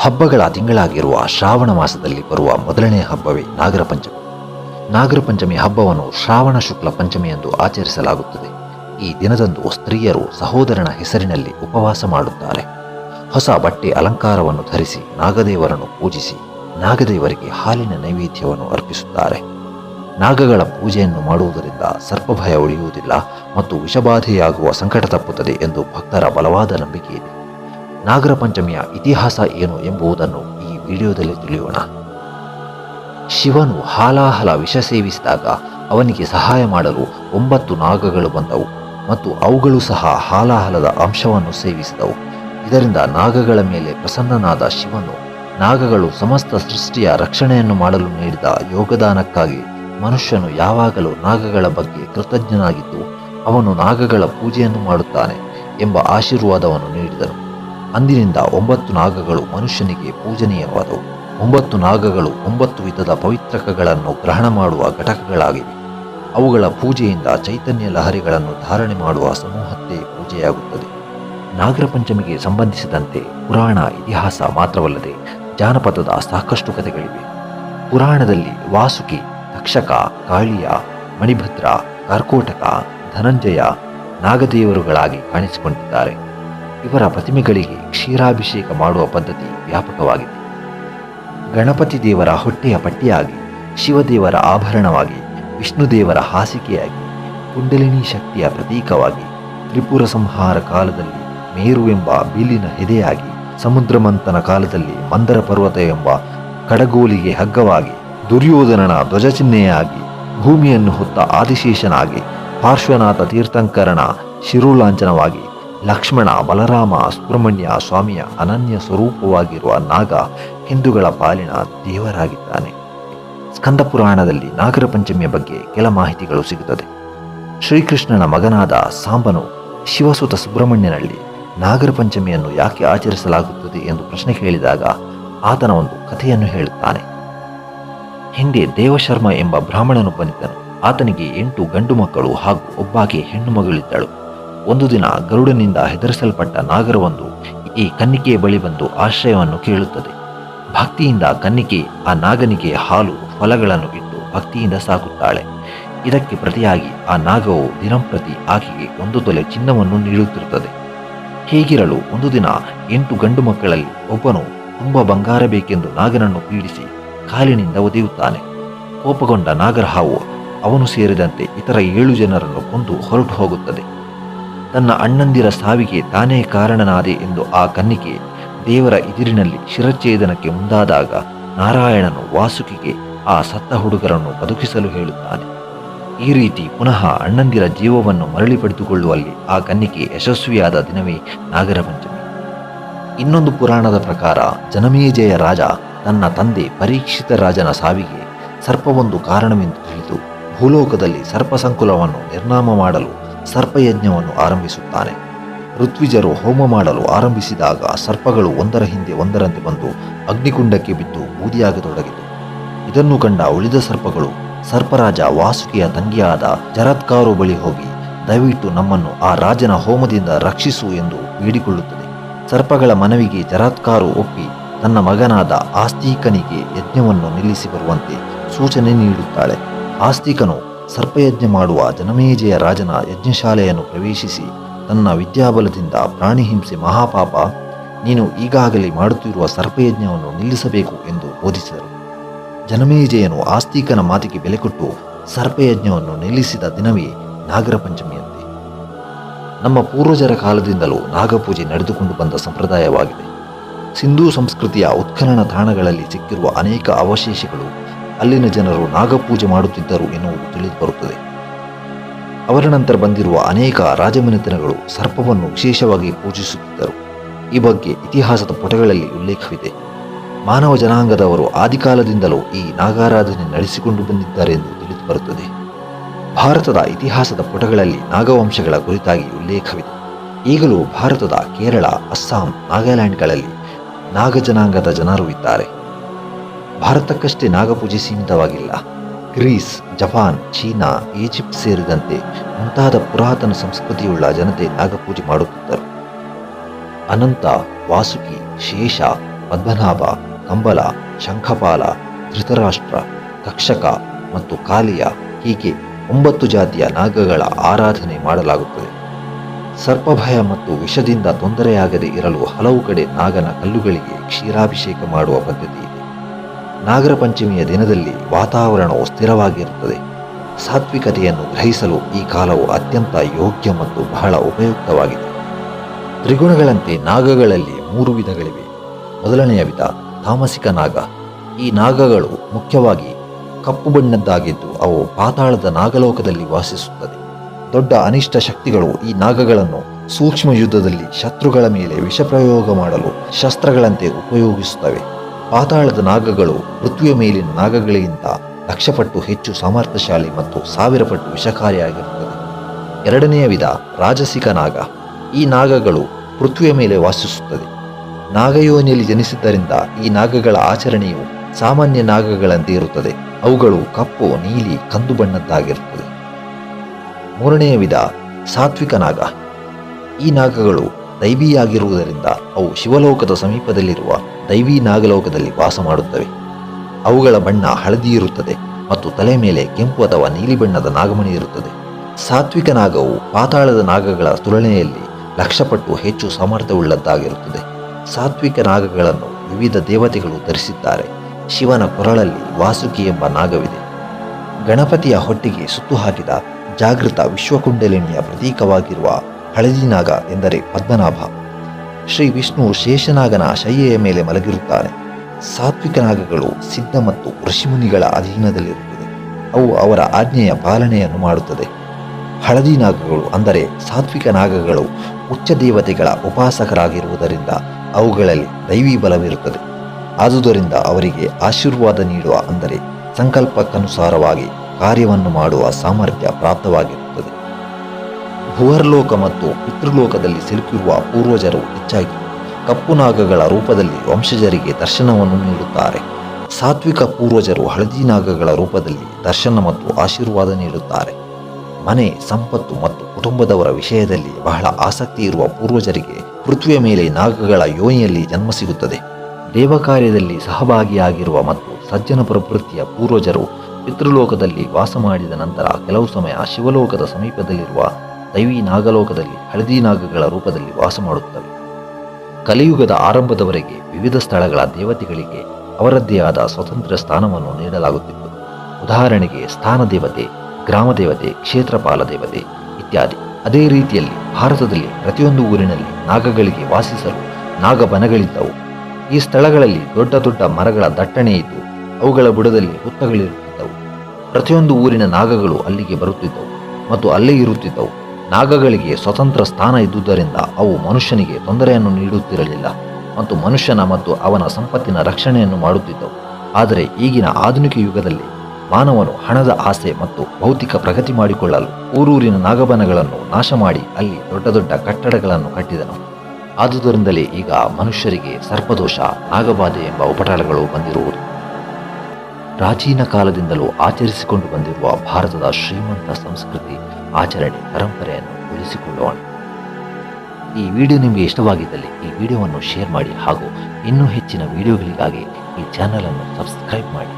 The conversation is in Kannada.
ಹಬ್ಬಗಳ ತಿಂಗಳಾಗಿರುವ ಶ್ರಾವಣ ಮಾಸದಲ್ಲಿ ಬರುವ ಮೊದಲನೇ ಹಬ್ಬವೇ ನಾಗರ ಪಂಚಮಿ. ನಾಗರ ಪಂಚಮಿ ಹಬ್ಬವನ್ನು ಶ್ರಾವಣ ಶುಕ್ಲ ಪಂಚಮಿ ಎಂದು ಆಚರಿಸಲಾಗುತ್ತದೆ. ಈ ದಿನದಂದು ಸ್ತ್ರೀಯರು ಸಹೋದರನ ಹೆಸರಿನಲ್ಲಿ ಉಪವಾಸ ಮಾಡುತ್ತಾರೆ. ಹೊಸ ಬಟ್ಟೆ ಅಲಂಕಾರವನ್ನು ಧರಿಸಿ ನಾಗದೇವರನ್ನು ಪೂಜಿಸಿ ನಾಗದೇವರಿಗೆ ಹಾಲಿನ ನೈವೇದ್ಯವನ್ನು ಅರ್ಪಿಸುತ್ತಾರೆ. ನಾಗಗಳ ಪೂಜೆಯನ್ನು ಮಾಡುವುದರಿಂದ ಸರ್ಪಭಯ ಉಳಿಯುವುದಿಲ್ಲ ಮತ್ತು ವಿಷಬಾಧೆಯಾಗುವ ಸಂಕಟ ತಪ್ಪುತ್ತದೆ ಎಂದು ಭಕ್ತರ ಬಲವಾದ ನಂಬಿಕೆ ಇದೆ. ನಾಗರ ಪಂಚಮಿಯ ಇತಿಹಾಸ ಏನು ಎಂಬುದನ್ನು ಈ ವಿಡಿಯೋದಲ್ಲಿ ತಿಳಿಯೋಣ. ಶಿವನು ಹಾಲಾಹಲ ವಿಷ ಸೇವಿಸಿದಾಗ ಅವನಿಗೆ ಸಹಾಯ ಮಾಡಲು ಒಂಬತ್ತು ನಾಗಗಳು ಬಂದವು ಮತ್ತು ಅವುಗಳು ಸಹ ಹಾಲಾಹಲದ ಅಂಶವನ್ನು ಸೇವಿಸಿದವು. ಇದರಿಂದ ನಾಗಗಳ ಮೇಲೆ ಪ್ರಸನ್ನನಾದ ಶಿವನು ನಾಗಗಳು ಸಮಸ್ತ ಸೃಷ್ಟಿಯ ರಕ್ಷಣೆಯನ್ನು ಮಾಡಲು ನೀಡಿದ ಯೋಗದಾನಕ್ಕಾಗಿ ಮನುಷ್ಯನು ಯಾವಾಗಲೂ ನಾಗಗಳ ಬಗ್ಗೆ ಕೃತಜ್ಞನಾಗಿದ್ದು ಅವನು ನಾಗಗಳ ಪೂಜೆಯನ್ನು ಮಾಡುತ್ತಾನೆ ಎಂಬ ಆಶೀರ್ವಾದವನ್ನು ನೀಡಿದನು. ಅಂದಿನಿಂದ ಒಂಬತ್ತು ನಾಗಗಳು ಮನುಷ್ಯನಿಗೆ ಪೂಜನೀಯವಾದವು. ಒಂಬತ್ತು ನಾಗಗಳು ಒಂಬತ್ತು ವಿಧದ ಪವಿತ್ರಕಗಳನ್ನು ಗ್ರಹಣ ಮಾಡುವ ಘಟಕಗಳಾಗಿವೆ. ಅವುಗಳ ಪೂಜೆಯಿಂದ ಚೈತನ್ಯ ಲಹರಿಗಳನ್ನು ಧಾರಣೆ ಮಾಡುವ ಸಮೂಹಕ್ಕೆ ಪೂಜೆಯಾಗುತ್ತದೆ. ನಾಗರ ಪಂಚಮಿಗೆ ಸಂಬಂಧಿಸಿದಂತೆ ಪುರಾಣ ಇತಿಹಾಸ ಮಾತ್ರವಲ್ಲದೆ ಜಾನಪದದ ಸಾಕಷ್ಟು ಕಥೆಗಳಿವೆ. ಪುರಾಣದಲ್ಲಿ ವಾಸುಕಿ ತಕ್ಷಕ ಕಾಳಿಯ, ಮಣಿಭದ್ರ, ಕರ್ಕೋಟಕ, ಧನಂಜಯ, ನಾಗದೇವರುಗಳಾಗಿ ಕಾಣಿಸಿಕೊಂಡಿದ್ದಾರೆ. ಇವರ ಪ್ರತಿಮೆಗಳಿಗೆ ಕ್ಷೀರಾಭಿಷೇಕ ಮಾಡುವ ಪದ್ಧತಿ ವ್ಯಾಪಕವಾಗಿದೆ. ಗಣಪತಿ ದೇವರ ಹೊಟ್ಟೆಯ ಪಟ್ಟಿಯಾಗಿ, ಶಿವದೇವರ ಆಭರಣವಾಗಿ, ವಿಷ್ಣುದೇವರ ಹಾಸಿಗೆಯಾಗಿ, ಕುಂಡಲಿನಿ ಶಕ್ತಿಯ ಪ್ರತೀಕವಾಗಿ, ತ್ರಿಪುರ ಸಂಹಾರ ಕಾಲದಲ್ಲಿ ಮೇರು ಎಂಬ ಬಿಲ್ಲಿನ ಹೆದೆಯಾಗಿ, ಸಮುದ್ರ ಮಂಥನ ಕಾಲದಲ್ಲಿ ಮಂದರ ಪರ್ವತ ಎಂಬ ಕಡಗೋಲಿಗೆ ಹಗ್ಗವಾಗಿ ದುರ್ಯೋಧನನ ಧ್ವಜಚಿಹ್ನೆಯಾಗಿ, ಭೂಮಿಯನ್ನು ಹೊತ್ತ ಆದಿಶೇಷನಾಗಿ, ಪಾರ್ಶ್ವನಾಥ ತೀರ್ಥಂಕರನ ಶಿರುಲಾಂಛನವಾಗಿ ಲಕ್ಷ್ಮಣ, ಬಲರಾಮ, ಸುಬ್ರಹ್ಮಣ್ಯ ಸ್ವಾಮಿಯ ಅನನ್ಯ ಸ್ವರೂಪವಾಗಿರುವ ನಾಗ ಹಿಂದೂಗಳ ಪಾಲಿನ ದೇವರಾಗಿದ್ದಾನೆ. ಸ್ಕಂದ ಪುರಾಣದಲ್ಲಿ ನಾಗರ ಪಂಚಮಿಯ ಬಗ್ಗೆ ಕೆಲ ಮಾಹಿತಿಗಳು ಸಿಗುತ್ತದೆ. ಶ್ರೀಕೃಷ್ಣನ ಮಗನಾದ ಸಾಂಬನು ಶಿವಸುತ ಸುಬ್ರಹ್ಮಣ್ಯನಲ್ಲಿ ನಾಗರ ಪಂಚಮಿಯನ್ನು ಯಾಕೆ ಆಚರಿಸಲಾಗುತ್ತದೆ ಎಂದು ಪ್ರಶ್ನೆ ಕೇಳಿದಾಗ ಆತನ ಒಂದು ಕಥೆಯನ್ನು ಹೇಳುತ್ತಾನೆ. ಹಿಂದೆ ದೇವಶರ್ಮ ಎಂಬ ಬ್ರಾಹ್ಮಣನು ಬಂದಿದ್ದನು. ಆತನಿಗೆ ಎಂಟು ಗಂಡು ಮಕ್ಕಳು ಹಾಗೂ ಒಬ್ಬಾಕೆ ಹೆಣ್ಣು ಮಗಳಿದ್ದಳು. ಒಂದು ದಿನ ಗರುಡನಿಂದ ಹೆದರಿಸಲ್ಪಟ್ಟ ನಾಗರವೊಂದು ಈ ಕನ್ನಿಕೆಯ ಬಳಿ ಬಂದು ಆಶ್ರಯವನ್ನು ಕೇಳುತ್ತದೆ. ಭಕ್ತಿಯಿಂದ ಕನ್ನಿಕೆ, ಆ ನಾಗನಿಗೆ ಹಾಲು, ಫಲಗಳನ್ನು ಇಟ್ಟು ಭಕ್ತಿಯಿಂದ ಸಾಕುತ್ತಾಳೆ. ಇದಕ್ಕೆ ಪ್ರತಿಯಾಗಿ ಆ ನಾಗವು ದಿನಂಪ್ರತಿ ಆಕೆಗೆ ಒಂದು ತೊಲೆ ಚಿನ್ನವನ್ನು ನೀಡುತ್ತಿರುತ್ತದೆ. ಹೀಗಿರಲು ಒಂದು ದಿನ ಎಂಟು ಗಂಡು ಮಕ್ಕಳಲ್ಲಿ ಒಬ್ಬನು ತುಂಬ ಬಂಗಾರ ಬೇಕೆಂದು ನಾಗನನ್ನು ಪೀಡಿಸಿ ಕಾಲಿನಿಂದ ಒದೆಯುತ್ತಾನೆ. ಕೋಪಗೊಂಡ ನಾಗರಹಾವು ಅವನು ಸೇರಿದಂತೆ ಇತರ ಏಳು ಜನರನ್ನು ಕೊಂದು ಹೊರಟು ಹೋಗುತ್ತದೆ. ತನ್ನ ಅಣ್ಣಂದಿರ ಸಾವಿಗೆ ತಾನೇ ಕಾರಣನಾದೆ ಎಂದು ಆ ಕನ್ನಿಕೆ ದೇವರ ಎದುರಿನಲ್ಲಿ ಶಿರಚ್ಛೇದನಕ್ಕೆ ಮುಂದಾದಾಗ ನಾರಾಯಣನು ವಾಸುಕಿಗೆ ಆ ಸತ್ತ ಹುಡುಗರನ್ನು ಬದುಕಿಸಲು ಹೇಳುತ್ತಾನೆ. ಈ ರೀತಿ ಪುನಃ ಅಣ್ಣಂದಿರ ಜೀವವನ್ನು ಮರಳಿ ಪಡೆದುಕೊಳ್ಳುವಲ್ಲಿ ಆ ಕನ್ನಿಕೆ ಯಶಸ್ವಿಯಾದ ದಿನವೇ ನಾಗರ ಪಂಚಮಿ ಇನ್ನೊಂದು ಪುರಾಣದ ಪ್ರಕಾರ ಜನಮೇಜಯ ರಾಜ ತನ್ನ ತಂದೆ ಪರೀಕ್ಷಿತ ರಾಜನ ಸಾವಿಗೆ ಸರ್ಪವೊಂದು ಕಾರಣವೆಂದು ತಿಳಿದು ಭೂಲೋಕದಲ್ಲಿ ಸರ್ಪ ಸಂಕುಲವನ್ನು ನಿರ್ನಾಮ ಮಾಡಲು ಸರ್ಪಯಜ್ಞವನ್ನು ಆರಂಭಿಸುತ್ತಾನೆ. ಋತ್ವಿಜರು ಹೋಮ ಮಾಡಲು ಆರಂಭಿಸಿದಾಗ ಸರ್ಪಗಳು ಒಂದರ ಹಿಂದೆ ಒಂದರಂತೆ ಬಂದು ಅಗ್ನಿಕುಂಡಕ್ಕೆ ಬಿದ್ದು ಬೂದಿಯಾಗತೊಡಗಿತು. ಇದನ್ನು ಕಂಡ ಉಳಿದ ಸರ್ಪಗಳು, ಸರ್ಪರಾಜ ವಾಸುಕಿಯ ತಂಗಿಯಾದ ಜರತ್ಕಾರು ಬಳಿ ಹೋಗಿ ದಯವಿಟ್ಟು ನಮ್ಮನ್ನು ಆ ರಾಜನ ಹೋಮದಿಂದ ರಕ್ಷಿಸು ಎಂದು ಬೇಡಿಕೊಳ್ಳುತ್ತದೆ. ಸರ್ಪಗಳ ಮನವಿಗೆ ಜರತ್ಕಾರು ಒಪ್ಪಿ ತನ್ನ ಮಗನಾದ ಆಸ್ತಿಕನಿಗೆ ಯಜ್ಞವನ್ನು ನಿಲ್ಲಿಸಿ ಬರುವಂತೆ ಸೂಚನೆ ನೀಡುತ್ತಾಳೆ. ಆಸ್ತಿಕನು ಸರ್ಪಯಜ್ಞ ಮಾಡುವ ಜನಮೇಜಯ ರಾಜನ ಯಜ್ಞಶಾಲೆಯನ್ನು ಪ್ರವೇಶಿಸಿ ತನ್ನ ವಿದ್ಯಾಬಲದಿಂದ ಪ್ರಾಣಿ ಹಿಂಸೆ ಮಹಾಪಾಪ, ನೀನು ಈಗಾಗಲೇ ಮಾಡುತ್ತಿರುವ ಸರ್ಪಯಜ್ಞವನ್ನು ನಿಲ್ಲಿಸಬೇಕು ಎಂದು ಬೋಧಿಸಿದರು. ಜನಮೇಜಯನು ಆಸ್ತಿಕನ ಮಾತಿಗೆ ಬೆಲೆ ಕೊಟ್ಟು ಸರ್ಪಯಜ್ಞವನ್ನು ನಿಲ್ಲಿಸಿದ ದಿನವೇ ನಾಗರ ಪಂಚಮಿಯಂತೆ ನಮ್ಮ ಪೂರ್ವಜರ ಕಾಲದಿಂದಲೂ ನಾಗಪೂಜೆ ನಡೆದುಕೊಂಡು ಬಂದ ಸಂಪ್ರದಾಯವಾಗಿದೆ. ಸಿಂಧೂ ಸಂಸ್ಕೃತಿಯ ಉತ್ಖನನ ತಾಣಗಳಲ್ಲಿ ಸಿಕ್ಕಿರುವ ಅನೇಕ ಅವಶೇಷಗಳು ಅಲ್ಲಿನ ಜನರು ನಾಗಪೂಜೆ ಮಾಡುತ್ತಿದ್ದರು ಎನ್ನುವುದು ತಿಳಿದು ಬರುತ್ತದೆ ಅವರ ನಂತರ ಬಂದಿರುವ ಅನೇಕ ರಾಜಮನೆತನಗಳು ಸರ್ಪವನ್ನು ವಿಶೇಷವಾಗಿ ಪೂಜಿಸುತ್ತಿದ್ದರು. ಈ ಬಗ್ಗೆ ಇತಿಹಾಸದ ಪುಟಗಳಲ್ಲಿ ಉಲ್ಲೇಖವಿದೆ. ಮಾನವ ಜನಾಂಗದವರು ಆದಿಕಾಲದಿಂದಲೂ ಈ ನಾಗಾರಾಧನೆ ನಡೆಸಿಕೊಂಡು ಬಂದಿದ್ದಾರೆ ಎಂದು ತಿಳಿದು ಬರುತ್ತದೆ ಭಾರತದ ಇತಿಹಾಸದ ಪುಟಗಳಲ್ಲಿ ನಾಗವಂಶಗಳ ಕುರಿತಾಗಿ ಉಲ್ಲೇಖವಿದೆ. ಈಗಲೂ ಭಾರತದ ಕೇರಳ, ಅಸ್ಸಾಂ, ನಾಗಾಲ್ಯಾಂಡ್ಗಳಲ್ಲಿ ನಾಗ ಜನಾಂಗದ ಜನರು ಇದ್ದಾರೆ. ಭಾರತಕ್ಕಷ್ಟೇ ನಾಗಪೂಜೆ ಸೀಮಿತವಾಗಿಲ್ಲ. ಗ್ರೀಸ್, ಜಪಾನ್, ಚೀನಾ, ಈಜಿಪ್ಟ್ ಸೇರಿದಂತೆ ಮುಂತಾದ ಪುರಾತನ ಸಂಸ್ಕೃತಿಯುಳ್ಳ ಜನತೆ ನಾಗಪೂಜೆ ಮಾಡುತ್ತಿದ್ದರು. ಅನಂತ, ವಾಸುಕಿ, ಶೇಷ, ಪದ್ಮನಾಭ ಕಂಬಲ ಶಂಖಪಾಲ, ಧೃತರಾಷ್ಟ್ರ ತಕ್ಷಕ ಮತ್ತು ಕಾಲಿಯ ಹೀಗೆ ಒಂಬತ್ತು ಜಾತಿಯ ನಾಗಗಳ ಆರಾಧನೆ ಮಾಡಲಾಗುತ್ತದೆ. ಸರ್ಪಭಯ ಮತ್ತು ವಿಷದಿಂದ ತೊಂದರೆಯಾಗದೆ ಇರಲು ಹಲವು ಕಡೆ ನಾಗನ ಕಲ್ಲುಗಳಿಗೆ ಕ್ಷೀರಾಭಿಷೇಕ ಮಾಡುವ ಪದ್ಧತಿ ಇದೆ. ನಾಗರ ಪಂಚಮಿಯ ದಿನದಲ್ಲಿ ವಾತಾವರಣವು ಸ್ಥಿರವಾಗಿರುತ್ತದೆ. ಸಾತ್ವಿಕತೆಯನ್ನು ಗ್ರಹಿಸಲು ಈ ಕಾಲವು ಅತ್ಯಂತ ಯೋಗ್ಯ ಮತ್ತು ಬಹಳ ಉಪಯುಕ್ತವಾಗಿದೆ. ತ್ರಿಗುಣಗಳಂತೆ ನಾಗಗಳಲ್ಲಿ ಮೂರು ವಿಧಗಳಿವೆ. ಮೊದಲನೆಯ ವಿಧ ತಾಮಸಿಕ ನಾಗ. ಈ ನಾಗಗಳು ಮುಖ್ಯವಾಗಿ ಕಪ್ಪು ಬಣ್ಣದ್ದಾಗಿದ್ದು ಅವು ಪಾತಾಳದ ನಾಗಲೋಕದಲ್ಲಿ ವಾಸಿಸುತ್ತದೆ. ದೊಡ್ಡ ಅನಿಷ್ಟ ಶಕ್ತಿಗಳು ಈ ನಾಗಗಳನ್ನು ಸೂಕ್ಷ್ಮ ಯುದ್ಧದಲ್ಲಿ ಶತ್ರುಗಳ ಮೇಲೆ ವಿಷ ಪ್ರಯೋಗ ಮಾಡಲು ಶಸ್ತ್ರಗಳಂತೆ ಉಪಯೋಗಿಸುತ್ತವೆ. ಪಾತಾಳದ ನಾಗಗಳು ಪೃಥ್ವಿಯ ಮೇಲಿನ ನಾಗಗಳಿಗಿಂತ ಲಕ್ಷ ಪಟ್ಟು ಹೆಚ್ಚು ಸಾಮರ್ಥ್ಯಶಾಲಿ ಮತ್ತು ಸಾವಿರ ಪಟ್ಟು ವಿಷಕಾರಿಯಾಗಿರುತ್ತದೆ ಎರಡನೆಯ ವಿಧ ರಾಜಸಿಕ ನಾಗ. ಈ ನಾಗಗಳು ಪೃಥ್ವಿಯ ಮೇಲೆ ವಾಸಿಸುತ್ತದೆ. ನಾಗಯೋನಿಯಲ್ಲಿ ಜನಿಸಿದ್ದರಿಂದ ಈ ನಾಗಗಳ ಆಚರಣೆಯು ಸಾಮಾನ್ಯ ನಾಗಗಳಂತೆ ಇರುತ್ತದೆ. ಅವುಗಳು ಕಪ್ಪು, ನೀಲಿ, ಕಂದು ಬಣ್ಣದ್ದಾಗಿರುತ್ತದೆ. ಮೂರನೆಯ ವಿಧ ಸಾತ್ವಿಕ ನಾಗ. ಈ ನಾಗಗಳು ದೈವಿಯಾಗಿರುವುದರಿಂದ ಅವು ಶಿವಲೋಕದ ಸಮೀಪದಲ್ಲಿರುವ ದೈವಿ ನಾಗಲೋಕದಲ್ಲಿ ವಾಸ ಮಾಡುತ್ತವೆ. ಅವುಗಳ ಬಣ್ಣ ಹಳದಿ ಇರುತ್ತದೆ ಮತ್ತು ತಲೆ ಮೇಲೆ ಕೆಂಪು ಅಥವಾ ನೀಲಿ ಬಣ್ಣದ ನಾಗಮಣಿ ಇರುತ್ತದೆ. ಸಾತ್ವಿಕ ನಾಗವು ಪಾತಾಳದ ನಾಗಗಳ ತುಲನೆಯಲ್ಲಿ ಲಕ್ಷಪಟ್ಟು ಹೆಚ್ಚು ಸಾಮರ್ಥ್ಯವುಳ್ಳದ್ದಾಗಿರುತ್ತದೆ. ಸಾತ್ವಿಕ ನಾಗಗಳನ್ನು ವಿವಿಧ ದೇವತೆಗಳು ಧರಿಸಿದ್ದಾರೆ ಶಿವನ ಕೊರಳಲ್ಲಿ ವಾಸುಕಿ ಎಂಬ ನಾಗವಿದೆ. ಗಣಪತಿಯ ಹೊಟ್ಟೆಗೆ ಸುತ್ತು ಹಾಕಿದ ಜಾಗೃತ ವಿಶ್ವಕುಂಡಲಿನಿಯ ಪ್ರತೀಕವಾಗಿರುವ ಹಳದಿ ನಾಗ ಎಂದರೆ ಪದ್ಮನಾಭ. ಶ್ರೀ ವಿಷ್ಣು ಶೇಷನಾಗನ ಶಯ್ಯೆಯ ಮೇಲೆ ಮಲಗಿರುತ್ತಾರೆ. ಸಾತ್ವಿಕ ನಾಗಗಳು ಸಿದ್ಧ ಮತ್ತು ಋಷಿಮುನಿಗಳ ಅಧೀನದಲ್ಲಿರುತ್ತದೆ. ಅವು ಅವರ ಆಜ್ಞೆಯ ಪಾಲನೆಯನ್ನು ಮಾಡುತ್ತದೆ. ಹಳದಿ ನಾಗಗಳು ಅಂದರೆ ಸಾತ್ವಿಕ ನಾಗಗಳು ಉಚ್ಚ ದೇವತೆಗಳ ಉಪಾಸಕರಾಗಿರುವುದರಿಂದ ಅವುಗಳಲ್ಲಿ ದೈವಿ ಬಲವಿರುತ್ತದೆ. ಆದುದರಿಂದ ಅವರಿಗೆ ಆಶೀರ್ವಾದ ನೀಡುವ ಅಂದರೆ ಸಂಕಲ್ಪಕ್ಕನುಸಾರವಾಗಿ ಕಾರ್ಯವನ್ನು ಮಾಡುವ ಸಾಮರ್ಥ್ಯ ಪ್ರಾಪ್ತವಾಗಿರುತ್ತದೆ. ಭುವರ್ಲೋಕ ಮತ್ತು ಪಿತೃಲೋಕದಲ್ಲಿ ಸಿಲುಕಿರುವ ಪೂರ್ವಜರು ಹೆಚ್ಚಾಗಿ ಕಪ್ಪು ನಾಗಗಳ ರೂಪದಲ್ಲಿ ವಂಶಜರಿಗೆ ದರ್ಶನವನ್ನು ನೀಡುತ್ತಾರೆ. ಸಾತ್ವಿಕ ಪೂರ್ವಜರು ಹಳದಿ ನಾಗಗಳ ರೂಪದಲ್ಲಿ ದರ್ಶನ ಮತ್ತು ಆಶೀರ್ವಾದ ನೀಡುತ್ತಾರೆ. ಮನೆ, ಸಂಪತ್ತು ಮತ್ತು ಕುಟುಂಬದವರ ವಿಷಯದಲ್ಲಿ ಬಹಳ ಆಸಕ್ತಿ ಇರುವ ಪೂರ್ವಜರಿಗೆ ಪೃಥ್ವಿಯ ಮೇಲೆ ನಾಗಗಳ ಯೋನಿಯಲ್ಲಿ ಜನ್ಮ ಸಿಗುತ್ತದೆ. ದೇವಕಾರ್ಯದಲ್ಲಿ ಸಹಭಾಗಿಯಾಗಿರುವ ಮತ್ತು ಸಜ್ಜನ ಪ್ರವೃತ್ತಿಯ ಪೂರ್ವಜರು ಪಿತೃಲೋಕದಲ್ಲಿ ವಾಸ ಮಾಡಿದ ನಂತರ ಕೆಲವು ಸಮಯ ಶಿವಲೋಕದ ಸಮೀಪದಲ್ಲಿರುವ ದೈವಿ ನಾಗಲೋಕದಲ್ಲಿ ಹಳದಿ ನಾಗಗಳ ರೂಪದಲ್ಲಿ ವಾಸ ಮಾಡುತ್ತವೆ. ಕಲಿಯುಗದ ಆರಂಭದವರೆಗೆ ವಿವಿಧ ಸ್ಥಳಗಳ ದೇವತೆಗಳಿಗೆ ಅವರದ್ದೇ ಆದ ಸ್ವತಂತ್ರ ಸ್ಥಾನವನ್ನು ನೀಡಲಾಗುತ್ತಿತ್ತು. ಉದಾಹರಣೆಗೆ ಸ್ಥಾನ ದೇವತೆ, ಗ್ರಾಮ ದೇವತೆ, ಕ್ಷೇತ್ರಪಾಲ ದೇವತೆ ಇತ್ಯಾದಿ. ಅದೇ ರೀತಿಯಲ್ಲಿ ಭಾರತದಲ್ಲಿ ಪ್ರತಿಯೊಂದು ಊರಿನಲ್ಲಿ ನಾಗಗಳಿಗೆ ವಾಸಿಸಲು ನಾಗಬನಗಳಿದ್ದವು. ಈ ಸ್ಥಳಗಳಲ್ಲಿ ದೊಡ್ಡ ದೊಡ್ಡ ಮರಗಳ ದಟ್ಟಣೆ ಇದ್ದು ಅವುಗಳ ಬುಡದಲ್ಲಿ ಹುತ್ತಗಳಿರುತ್ತಿದ್ದವು ಪ್ರತಿಯೊಂದು ಊರಿನ ನಾಗಗಳು ಅಲ್ಲಿಗೆ ಬರುತ್ತಿದ್ದವು ಮತ್ತು ಅಲ್ಲೇ ಇರುತ್ತಿದ್ದವು. ನಾಗಗಳಿಗೆ ಸ್ವತಂತ್ರ ಸ್ಥಾನ ಇದ್ದುದರಿಂದ ಅವು ಮನುಷ್ಯನಿಗೆ ತೊಂದರೆಯನ್ನು ನೀಡುತ್ತಿರಲಿಲ್ಲ ಮತ್ತು ಮನುಷ್ಯನ ಮತ್ತು ಅವನ ಸಂಪತ್ತಿನ ರಕ್ಷಣೆಯನ್ನು ಮಾಡುತ್ತಿದ್ದವು. ಆದರೆ ಈಗಿನ ಆಧುನಿಕ ಯುಗದಲ್ಲಿ ಮಾನವನು ಹಣದ ಆಸೆ ಮತ್ತು ಭೌತಿಕ ಪ್ರಗತಿ ಮಾಡಿಕೊಳ್ಳಲು ಊರೂರಿನ ನಾಗಬನಗಳನ್ನು ನಾಶ ಮಾಡಿ ಅಲ್ಲಿ ದೊಡ್ಡ ದೊಡ್ಡ ಕಟ್ಟಡಗಳನ್ನು ಕಟ್ಟಿದನು. ಆದುದರಿಂದಲೇ ಈಗ ಮನುಷ್ಯರಿಗೆ ಸರ್ಪದೋಷ, ನಾಗಬಾಧೆ ಎಂಬ ಉಪಟಳಗಳು ಬಂದಿರುವುದು. ಪ್ರಾಚೀನ ಕಾಲದಿಂದಲೂ ಆಚರಿಸಿಕೊಂಡು ಬಂದಿರುವ ಭಾರತದ ಶ್ರೀಮಂತ ಸಂಸ್ಕೃತಿ, ಆಚರಣೆ, ಪರಂಪರೆಯನ್ನು ಉಳಿಸಿಕೊಳ್ಳೋಣ. ಈ ವಿಡಿಯೋ ನಿಮಗೆ ಇಷ್ಟವಾಗಿದ್ದಲ್ಲಿ ಈ ವಿಡಿಯೋವನ್ನು ಶೇರ್ ಮಾಡಿ ಹಾಗೂ ಇನ್ನೂ ಹೆಚ್ಚಿನ ವಿಡಿಯೋಗಳಿಗಾಗಿ ಈ ಚಾನಲನ್ನು ಸಬ್ಸ್ಕ್ರೈಬ್ ಮಾಡಿ.